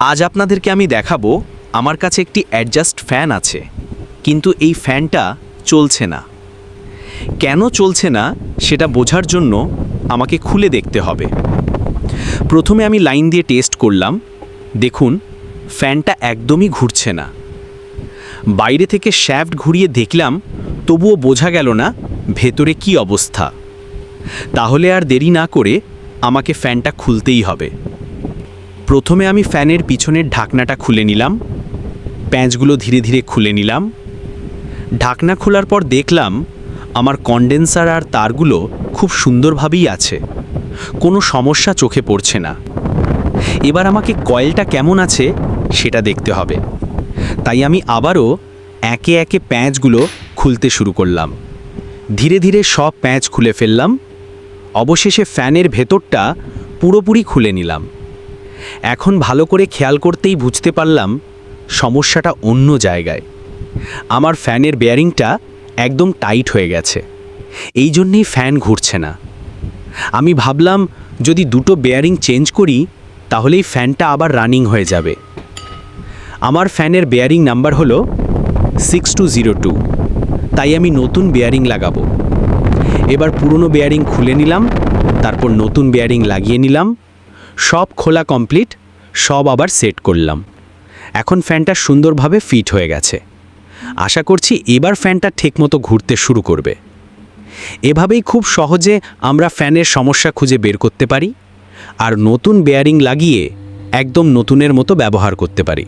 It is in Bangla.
আজ আপনাদেরকে আমি দেখাবো, আমার কাছে একটি অ্যাডজাস্ট ফ্যান আছে, কিন্তু এই ফ্যানটা চলছে না। কেন চলছে না, সেটা বোঝার জন্য আমাকে খুলে দেখতে হবে। প্রথমে আমি লাইন দিয়ে টেস্ট করলাম, দেখুন ফ্যানটা একদমই ঘুরছে না। বাইরে থেকে শ্যাফট ঘুরিয়ে দেখলাম, তবুও বোঝা গেল না ভেতরে কি অবস্থা। তাহলে আর দেরি না করে আমাকে ফ্যানটা খুলতেই হবে। প্রথমে আমি ফ্যানের পিছনের ঢাকনাটা খুলে নিলাম। প্যাঁচগুলো ধীরে ধীরে খুলে নিলাম। ঢাকনা খোলার পর দেখলাম, আমার কন্ডেন্সার আর তারগুলো খুব সুন্দরভাবেই আছে। কোনো সমস্যা চোখে পড়ছে না। এবার আমাকে কয়েলটা কেমন আছে, সেটা দেখতে হবে। তাই আমি আবারও একে একে প্যাঁচগুলো খুলতে শুরু করলাম। ধীরে ধীরে সব প্যাঁচ খুলে ফেললাম। অবশেষে ফ্যানের ভেতরটা পুরোপুরি খুলে নিলাম। এখন ভালো করে খেয়াল করতেই বুঝতে পারলাম সমস্যাটা অন্য জায়গায়। আমার ফ্যানের বেয়ারিংটা একদম টাইট হয়ে গেছে। এই জন্যেই ফ্যান ঘুরছে না। আমি ভাবলাম, যদি দুটো বেয়ারিং চেঞ্জ করি, তাহলেই ফ্যানটা আবার রানিং হয়ে যাবে। আমার ফ্যানের বেয়ারিং নাম্বার হলো সিক্স টু জিরো টু। তাই আমি নতুন বেয়ারিং লাগাবো। এবার পুরনো বেয়ারিং খুলে নিলাম, তারপর নতুন বেয়ারিং লাগিয়ে নিলাম। সব খোলা কমপ্লিট, সব আবার সেট করলাম। এখন ফ্যানটা সুন্দরভাবে ফিট হয়ে গেছে। আশা করছি এবার ফ্যানটা ঠিকমতো ঘুরতে শুরু করবে। এভাবেই খুব সহজে আমরা ফ্যানের সমস্যা খুঁজে বের করতে পারি, আর নতুন বেয়ারিং লাগিয়ে একদম নতুনের মতো ব্যবহার করতে পারি।